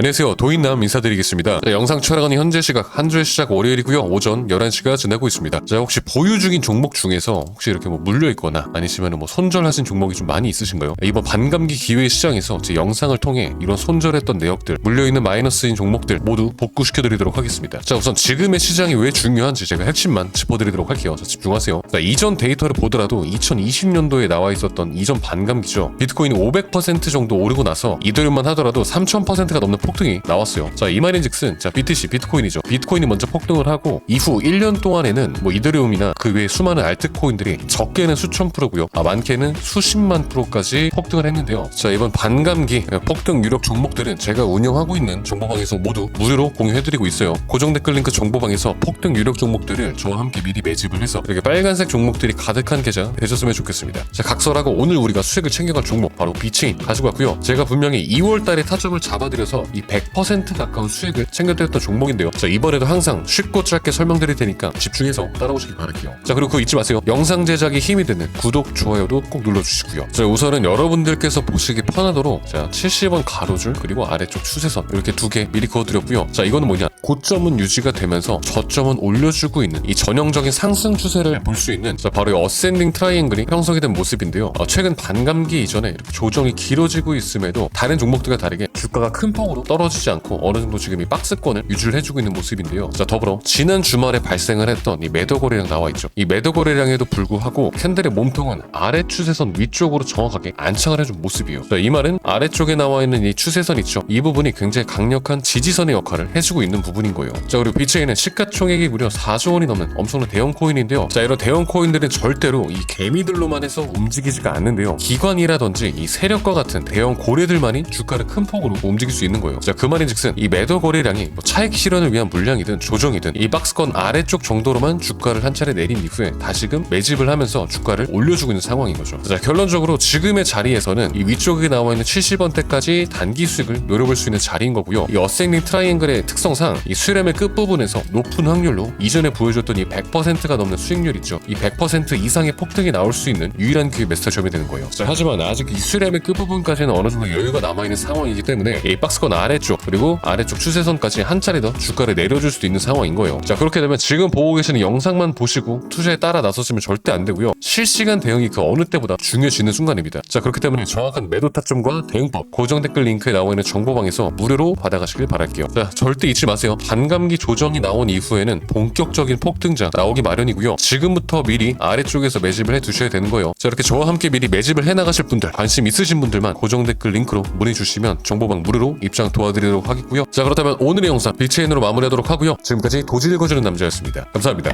안녕하세요. 도인남 인사드리겠습니다. 자, 영상 촬영하는 현재 시각 한 주의 시작 월요일이고요. 오전 11시가 지나고 있습니다. 자, 혹시 보유 중인 종목 중에서 혹시 이렇게 뭐 물려 있거나 아니시면 뭐 손절하신 종목이 좀 많이 있으신가요? 이번 반감기 기회 시장에서 제 영상을 통해 이런 손절했던 내역들, 물려 있는 마이너스인 종목들 모두 복구시켜 드리도록 하겠습니다. 자, 우선 지금의 시장이 왜 중요한지 제가 핵심만 짚어 드리도록 할게요. 자, 집중하세요. 자, 이전 데이터를 보더라도 2020년도에 나와 있었던 이전 반감기죠. 비트코인이 500% 정도 오르고 나서 이더리움만 하더라도 3000%가 넘는 폭등이 나왔어요. 자, 이 말인즉슨 자, BTC 비트코인이죠. 비트코인이 먼저 폭등을 하고 이후 1년 동안에는 뭐 이더리움이나 그 외 수많은 알트코인들이 적게는 수천 프로고요. 아, 많게는 수십만 프로까지 폭등을 했는데요. 자, 이번 반감기 폭등 유력 종목들은 제가 운영하고 있는 정보방에서 모두 무료로 공유해드리고 있어요. 고정 댓글 링크 정보방에서 폭등 유력 종목들을 저와 함께 미리 매집을 해서 이렇게 빨간색 종목들이 가득한 계좌 되셨으면 좋겠습니다. 자, 각설하고 오늘 우리가 수익을 챙겨갈 종목 바로 비체인 가지고 왔고요. 제가 분명히 2월 달에 타점을 잡아드려서 이100% 가까운 수익을 챙겨드렸던 종목인데요. 자, 이번에도 항상 쉽고 짧게 설명드릴 테니까 집중해서 따라오시기 바랄게요. 자, 그리고 그거 잊지 마세요. 영상 제작에 힘이 되는 구독, 좋아요도 꼭 눌러주시고요. 자, 우선은 여러분들께서 보시기 편하도록 자, 70원 가로줄 그리고 아래쪽 추세선 이렇게 두 개 미리 그어드렸고요. 자, 이거는 뭐냐? 고점은 유지가 되면서 저점은 올려주고 있는 이 전형적인 상승 추세를 볼 수 있는 자, 바로 이 어센딩 트라이앵글이 형성이 된 모습인데요. 어, 최근 반감기 이전에 조정이 길어지고 있음에도 다른 종목들과 다르게 주가가 큰 폭으로 떨어지지 않고 어느 정도 지금 이 박스권을 유지를 해주고 있는 모습인데요. 자, 더불어 지난 주말에 발생을 했던 이 매도 거래량 나와 있죠. 이 매도 거래량에도 불구하고 캔들의 몸통은 아래 추세선 위쪽으로 정확하게 안착을 해준 모습이에요. 자, 이 말은 아래쪽에 나와 있는 이 추세선 있죠. 이 부분이 굉장히 강력한 지지선의 역할을 해주고 있는 부분인 거예요. 자, 그리고 비트에는 시가총액이 무려 4조 원이 넘는 엄청난 대형 코인인데요. 자, 이런 대형 코인들은 절대로 이 개미들로만 해서 움직이지가 않는데요. 기관이라든지 이 세력과 같은 대형 고래들만이 주가를 큰 폭으로 움직일 수 있는 거예요. 자, 그 말인즉슨 이 매도 거래량이 뭐 차익 실현을 위한 물량이든 조정이든 이 박스권 아래쪽 정도로만 주가를 한 차례 내린 이후에 다시금 매집을 하면서 주가를 올려주고 있는 상황인 거죠. 자, 결론적으로 지금의 자리에서는 이 위쪽에 나와 있는 70원대까지 단기 수익을 노려볼 수 있는 자리인 거고요. 이 어센딩 트라이앵글의 특성상 이 수렴의 끝부분에서 높은 확률로 이전에 보여줬던 이 100%가 넘는 수익률 있죠. 이 100% 이상의 폭등이 나올 수 있는 유일한 그 메스터 점이 되는 거예요. 자, 하지만 아직 이 수렴의 끝부분까지는 어느 정도 여유가 남아있는 상황이기 때문에 이 박스권 아래쪽 그리고 아래쪽 추세선까지 한 차례 더 주가를 내려줄 수도 있는 상황인 거예요. 자, 그렇게 되면 지금 보고 계시는 영상만 보시고 투자에 따라 나서시면 절대 안 되고요. 실시간 대응이 그 어느 때보다 중요해지는 순간입니다. 자, 그렇기 때문에 정확한 매도 타점과 대응법 고정 댓글 링크에 나와 있는 정보방에서 무료로 받아가시길 바랄게요. 자, 절대 잊지 마세요. 반감기 조정이 나온 이후에는 본격적인 폭등장 나오기 마련이고요. 지금부터 미리 아래쪽에서 매집을 해 두셔야 되는 거예요. 자, 이렇게 저와 함께 미리 매집을 해 나가실 분들, 관심 있으신 분들만 고정 댓글 링크로 문의 주시면 정보방 무료로 입장 도와드리도록 하겠고요. 자, 그렇다면 오늘의 영상 비체인으로 마무리하도록 하고요. 지금까지 도질 거주는 남자였습니다. 감사합니다.